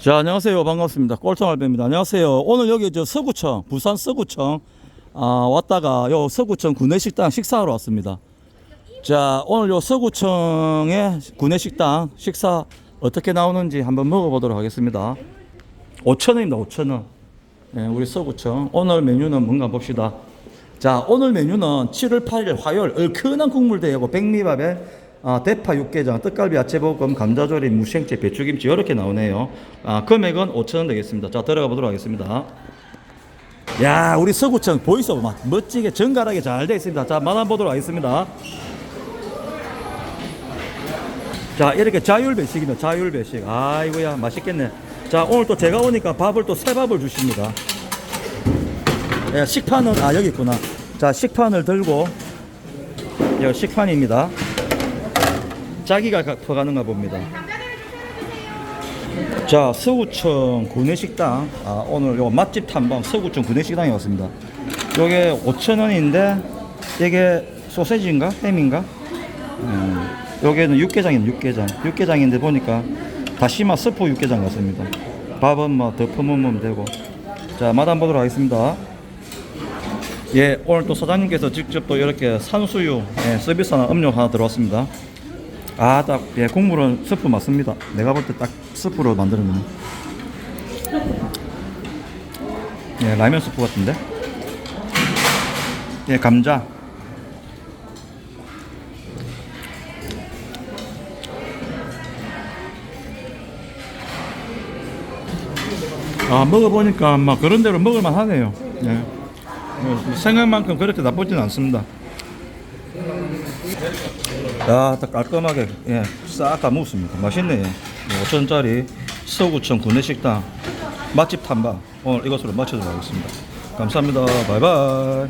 자, 안녕하세요. 반갑습니다. 꼴통 알배입니다. 안녕하세요. 오늘 여기 저 서구청, 부산 서구청, 아, 왔다가 요 서구청 구내식당 식사하러 왔습니다. 자, 오늘 요 서구청의 구내식당 식사 어떻게 나오는지 한번 먹어보도록 하겠습니다. 5,000원입니다, 5,000원. 네, 우리 서구청. 오늘 메뉴는 뭔가 봅시다. 자, 오늘 메뉴는 7월 8일 화요일 얼큰한 국물 대하고 백미밥에 아, 대파 육개장, 떡갈비 야채볶음, 감자조림, 무생채, 배추김치 이렇게 나오네요. 아, 금액은 5,000원 되겠습니다. 자, 들어가 보도록 하겠습니다. 야, 우리 서구청 보이소 막 멋지게 정갈하게 잘 되어 있습니다. 자, 만원 보도록 하겠습니다. 자, 이렇게 자율 배식입니다. 자율 배식. 아이고야, 맛있겠네. 자, 오늘 또 제가 오니까 밥을 또 새 밥을 주십니다. 예, 식판은 아 여기 있구나. 자, 식판을 들고 여기 식판입니다. 자기가 가- 더 가는가 봅니다. 자, 서구청 구내식당. 아, 오늘 요 맛집 탐방 서구청 구내식당에 왔습니다. 요게 5,000원인데 이게 소세지인가? 햄인가? 음, 여기는 육개장입니다. 육개장. 육개장인데 보니까 다시마 스프 육개장 같습니다. 밥은 뭐더 퍼먹으면 되고. 자, 맛 한번 보도록 하겠습니다. 예, 오늘 또 사장님께서 직접 또 이렇게 산수유 예, 서비스하는 음료 하나 들어왔습니다. 아, 딱, 예, 국물은 스프 맞습니다. 내가 볼 때 딱 스프로 만드는 거네. 예, 라면 스프 같은데? 예, 감자. 아, 먹어보니까 막 그런 대로 먹을만 하네요. 예. 뭐 생각만큼 그렇게 나쁘진 않습니다. 야, 딱 깔끔하게 예, 싹다 먹었습니다. 맛있네. 5천원짜리 서구청 구내식당 맛집 탐방 오늘 이것으로 마치도록 하겠습니다. 감사합니다. 바이바이.